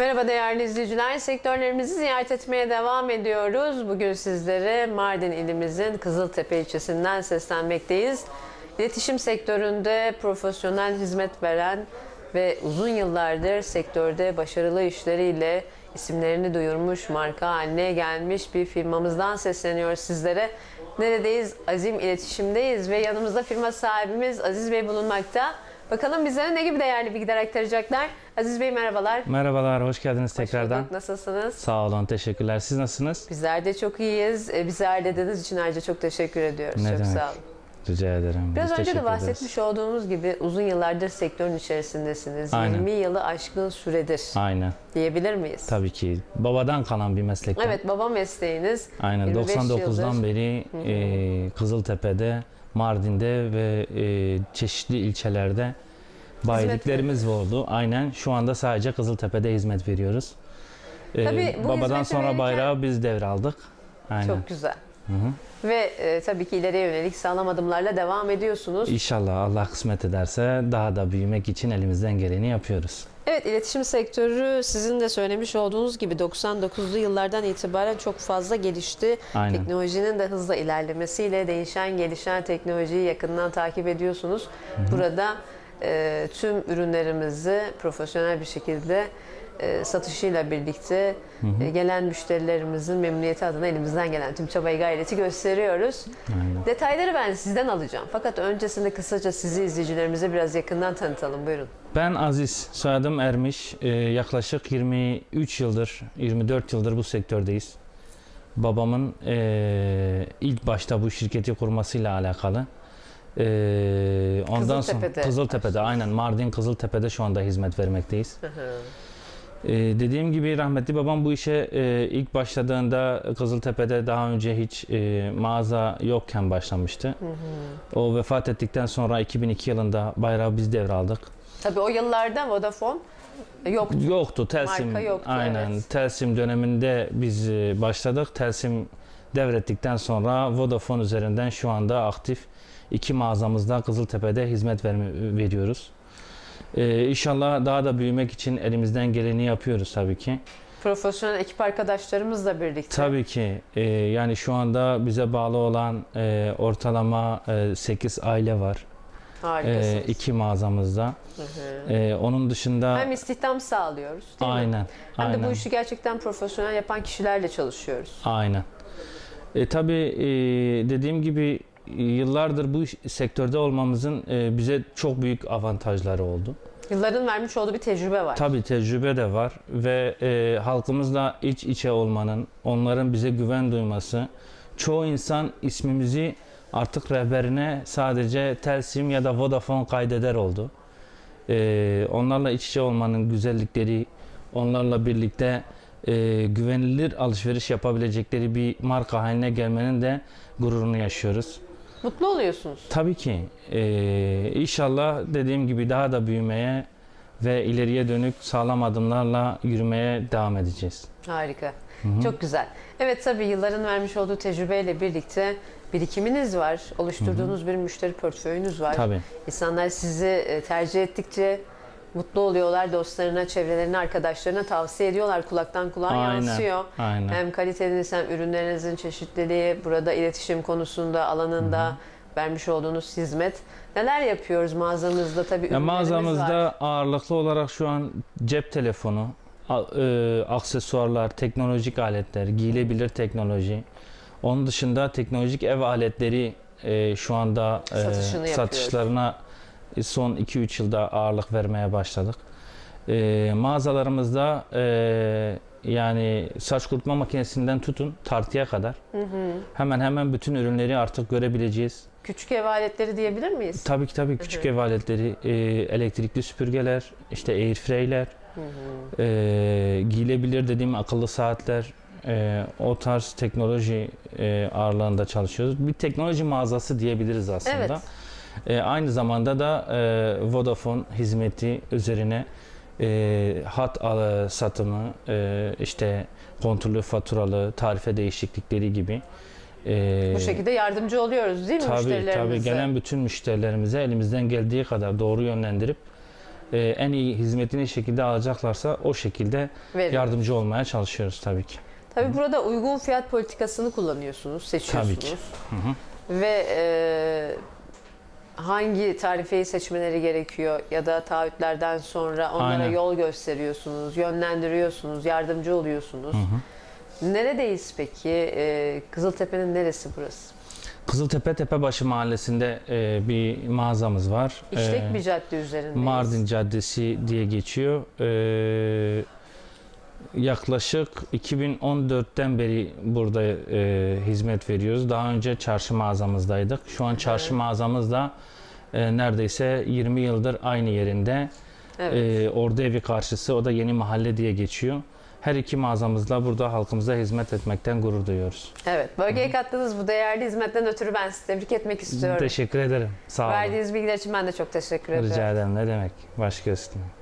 Merhaba değerli izleyiciler. Sektörlerimizi ziyaret etmeye devam ediyoruz. Bugün sizlere Mardin ilimizin Kızıltepe ilçesinden seslenmekteyiz. İletişim sektöründe profesyonel hizmet veren ve uzun yıllardır sektörde başarılı işleriyle isimlerini duyurmuş, marka haline gelmiş bir firmamızdan sesleniyoruz sizlere. Neredeyiz? Azim İletişim'deyiz ve yanımızda firma sahibimiz Aziz Bey bulunmakta. Bakalım bizlere ne gibi değerli bilgiler aktaracaklar. Aziz Bey merhabalar. Merhabalar, hoş geldiniz Hoş tekrardan. bulduk. Nasılsınız? Sağ olun, teşekkürler. Siz nasılsınız? Bizler de çok iyiyiz. E, Bizi ağırladığınız için ayrıca çok teşekkür ediyoruz. Ne çok demek. sağ olun. Rica ederim. Biraz Biz önce de teşekkür ederiz. bahsetmiş olduğumuz gibi uzun yıllardır sektörün içerisindesiniz. Aynen. 20 yılı aşkın süredir Aynen, diyebilir miyiz? tabii ki. Babadan kalan bir meslekten. Evet baba mesleğiniz. Aynen, 25 99'dan yıldır. beri e, Kızıltepe'de, Mardin'de ve e, çeşitli ilçelerde bayiliklerimiz oldu. Aynen, şu anda sadece Kızıltepe'de hizmet veriyoruz. E, Tabii bu babadan hizmeti sonra verirken- bayrağı biz devraldık. Aynen. Çok güzel. Hı hı. Ve e, tabii ki ileriye yönelik sağlam adımlarla devam ediyorsunuz. İnşallah Allah kısmet ederse daha da büyümek için elimizden geleni yapıyoruz. Evet iletişim sektörü sizin de söylemiş olduğunuz gibi 99'lu yıllardan itibaren çok fazla gelişti. Aynen. Teknolojinin de hızla ilerlemesiyle değişen gelişen teknolojiyi yakından takip ediyorsunuz. Burada e, tüm ürünlerimizi profesyonel bir şekilde e, satışıyla birlikte e, gelen müşterilerimizin memnuniyeti adına elimizden gelen tüm çabayı gayreti gösteriyoruz. Aynen. Detayları ben sizden alacağım. Fakat öncesinde kısaca sizi izleyicilerimize biraz yakından tanıtalım. Buyurun. Ben Aziz, soyadım Ermiş. Ee, yaklaşık 23 yıldır, 24 yıldır bu sektördeyiz. Babamın ee, ilk başta bu şirketi kurmasıyla alakalı. Ee, ondan Kızıltepe'de sonra Kızıltepe'de, aynen Mardin Kızıltepe'de şu anda hizmet vermekteyiz. Ee, dediğim gibi rahmetli babam bu işe ee, ilk başladığında Kızıltepe'de daha önce hiç ee, mağaza yokken başlamıştı. O vefat ettikten sonra 2002 yılında bayrağı biz devraldık. Tabii o yıllarda Vodafone yoktu. Yoktu Telsim. Marka yoktu, aynen. evet. Telsim döneminde biz e, başladık. Telsim devrettikten sonra Vodafone üzerinden şu anda aktif iki mağazamızda Kızıltepe'de hizmet verme, veriyoruz. Ee, inşallah daha da büyümek için elimizden geleni yapıyoruz tabii ki. Profesyonel ekip arkadaşlarımızla birlikte. Tabii ki e, yani şu anda bize bağlı olan e, ortalama 8 aile var. E, iki mağazamızda. Hı hı. E, onun dışında Hem istihdam sağlıyoruz değil mi? aynen. Hem de aynen. bu işi gerçekten profesyonel yapan kişilerle çalışıyoruz. Aynen. E, tabii e, dediğim gibi e, yıllardır bu iş- sektörde olmamızın e, bize çok büyük avantajları oldu. Yılların vermiş olduğu bir tecrübe var. Tabii tecrübe de var ve e, halkımızla iç içe olmanın, onların bize güven duyması, çoğu insan ismimizi artık rehberine sadece Telsim ya da Vodafone kaydeder oldu. E, onlarla iç içe olmanın güzellikleri, onlarla birlikte e, güvenilir alışveriş yapabilecekleri bir marka haline gelmenin de gururunu yaşıyoruz. Mutlu oluyorsunuz. Tabii ki. Ee, inşallah dediğim gibi daha da büyümeye ve ileriye dönük sağlam adımlarla yürümeye devam edeceğiz. Harika. Çok güzel. Evet tabii yılların vermiş olduğu tecrübeyle birlikte birikiminiz var. Oluşturduğunuz bir müşteri portföyünüz var. Tabii. İnsanlar sizi e, tercih ettikçe mutlu oluyorlar. Dostlarına, çevrelerine, arkadaşlarına tavsiye ediyorlar. Kulaktan kulağa Aynen. yansıyor. Aynen. Hem kaliteniz hem ürünlerinizin çeşitliliği, burada iletişim konusunda, alanında vermiş olduğunuz hizmet. Neler yapıyoruz mağazamızda tabii Ya mağazamızda var. ağırlıklı olarak şu an cep telefonu, e, aksesuarlar, teknolojik aletler, giyilebilir teknoloji. Onun dışında teknolojik ev aletleri e, şu anda e, Satışını yapıyoruz. Satışlarına son 2-3 yılda ağırlık vermeye başladık. E, mağazalarımızda e, yani saç kurutma makinesinden tutun tartıya kadar hemen hemen bütün ürünleri artık görebileceğiz. Küçük ev aletleri diyebilir miyiz? Tabii ki tabii küçük Hı hı. ev aletleri, e, elektrikli süpürgeler, işte airfryer'ler, e, giyilebilir dediğim akıllı saatler, e, o tarz teknoloji e, ağırlığında çalışıyoruz. Bir teknoloji mağazası diyebiliriz aslında. Evet. E, aynı zamanda da e, Vodafone hizmeti üzerine e, hat al- satımı, e, işte kontrollü faturalı, tarife değişiklikleri gibi. e, Bu şekilde yardımcı oluyoruz değil mi Tabii müşterilerimize? tabii gelen bütün müşterilerimize elimizden geldiği kadar doğru yönlendirip e, en iyi hizmetini şekilde alacaklarsa o şekilde Veriyoruz. yardımcı olmaya çalışıyoruz tabii ki. Tabii burada uygun fiyat politikasını kullanıyorsunuz, seçiyorsunuz. Tabii ki. Hı hı. Ve e, hangi tarifeyi seçmeleri gerekiyor ya da taahhütlerden sonra onlara Aynen. yol gösteriyorsunuz, yönlendiriyorsunuz, yardımcı oluyorsunuz. Neredeyiz peki? E, Kızıltepe'nin neresi burası? Kızıltepe Tepebaşı Mahallesi'nde e, bir mağazamız var. İşlek E, bir cadde üzerindeyiz. Mardin Caddesi diye geçiyor. Ee, yaklaşık 2014'ten beri burada e, hizmet veriyoruz. Daha önce çarşı mağazamızdaydık. Şu an çarşı Evet. mağazamız da e, neredeyse 20 yıldır aynı yerinde. Evet. Ee, orada evi karşısı, o da yeni mahalle diye geçiyor. Her iki mağazamızla burada halkımıza hizmet etmekten gurur duyuyoruz. evet. Bölgeye kattığınız bu değerli hizmetten ötürü ben sizi tebrik etmek istiyorum. Teşekkür ederim. Sağ olun. Verdiğiniz bilgiler için ben de çok teşekkür ediyorum. Rica ederim. Ne demek? Baş üstüne.